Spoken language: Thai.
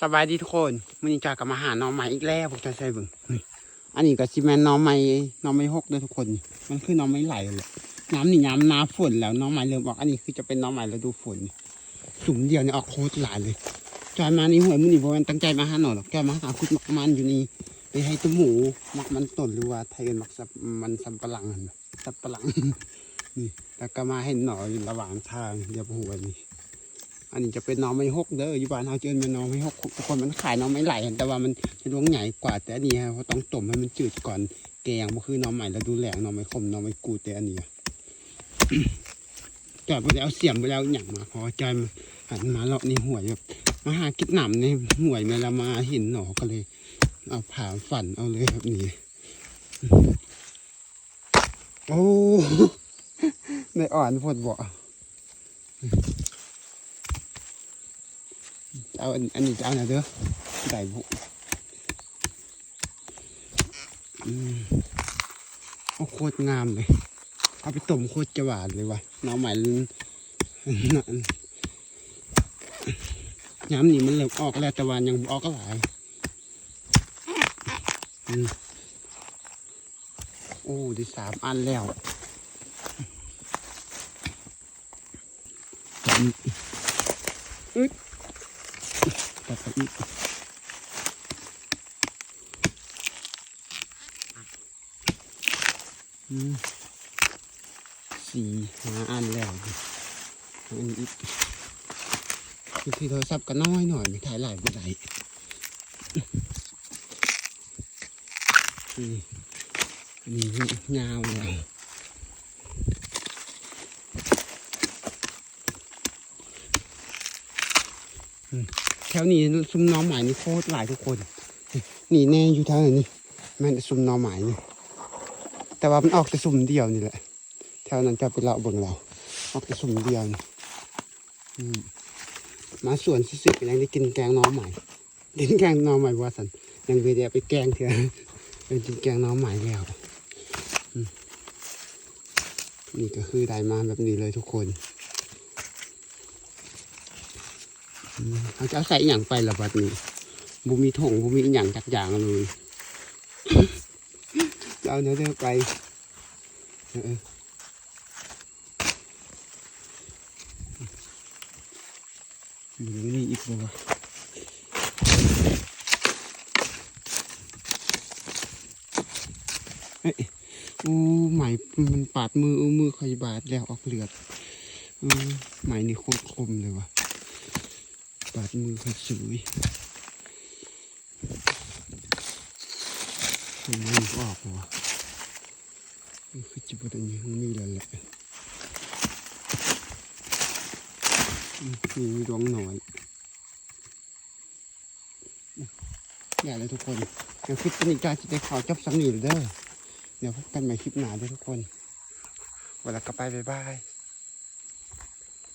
สบายดีทุกคนมื้อนี้จากกับมาหาหน้องใหม่อีกแล้วพวกท่านใส่บิ่งอันนี้ก็สิแมนหน้องใหม่น้องใหม่หกเด้อทุกคน มันคือหน้องใหม่ไหลแหละน้ำนี่น้ำหนาฝนแล้วหน้องใหม่เริ่มออกอันนี้คือจะเป็นหน้องใหม่ฤดูฝนสุมเดียวเนี่ยออกโคตรหลายเลยจอยมานี่หวยมื้อนี้บ่แม่นตั้งใจมาหาหน่อหรอกแกมาหาคุดมักมันอยู่นี่ไปให้ตุ้มหมูมักมันต้นหรือว่าไทยมักสับมันสำปะหลังน่ะสับปะหลังนี่แล้วก็มาให้หน่อยระหว่างทางเดี๋ยวหัวนี่ อันนี้จะเป็นน้องไม้หกเด้ออยู่บ้านเฮาเจอเป็นน้องไม้หกทุกคนมันขายน้องไม้ไหลแต่ว่ามันจะดวงใหญ่กว่า แต่อันนี้ฮะเพราะต้องต้มให้มันจืดก่อนแกงบ่คือน้องใหม่แล้วดูแหลงน้องไม้คมน้องไม้กูแต่อันนี้จอยไปแล้วเสียมไปแล้วหยั่งมาพอใจมันหันมาเลาะนี่ห่วยแบบมาหากิดหนำในห่วยมาแล้วมาเห็นหนอก็เลย เอาผ่าฝันเอาเลยแบบนี้โอ้ได้อ่อนพดบ่ เอาอันอันนี้จะเอาไหนเด้อไก่บุอืมโอ้โคตรงามเลย เอาไปต้มโคตรจะหวานเลยว่ะน้องใหม่น้ำนี่มันเริ่มออกแล้วแต่วายังออกก็หลายอืมโอ้ได้สามอันแล้วอืมอึดตัด สี่หาอันแล้วอันนี้อีกคือที่โทรศัพท์ก็น้อยหน่อยไม่ถ่ายหลายบ่ได้อืมอันนี้ยาวเลยแถวนี้ซุ้มน้องใหม่นี่โคตรหลายทุกคน นี่แน่อยู่แถวไหนนี่แม่นซุ้มน้องใหม่นี่แต่ว่ามันออกแต่ซุ้มเดียวนี่แหละแถวนั้นจะเป็นเราเบิ่งเราออกแต่ซุ้มเดียวนี่มาสวนสิๆยังได้กินแกงน้องใหม่กินแกงน้องใหม่ว่าสันยังไปเดียวไปแกงเถอะเป็นกินแกงน้องใหม่แล้วนี่ก็คือได้มาแบบนี้เลยทุกคน เขาจะเอาใส่อย่างไปละบัดนี้บุมีถงบุมีอย่างจักอย่างเลยเอาเนื้อเด้อไปอออยู่นี่อีกบ่วะเอ้ยอู้ไหมมันปาดมืออู้มือคอยบาดแล้วออกเลือดอือไหมนี่โคตรคมเลยวะ ปาดมือเขาสวยมันไม่ออกวะมันคือจิบตันนี้มันมีแล้วแหละมีดวงหน่อยอย่าเลยทุกคนเดี๋ยวคลิปนี้การจะได้ข่าวจบสำนีเด้อเดี๋ยวพบกันใหม่คลิปหน้าเด้วยทุกคนเวลากลับไปบ๊ายบาย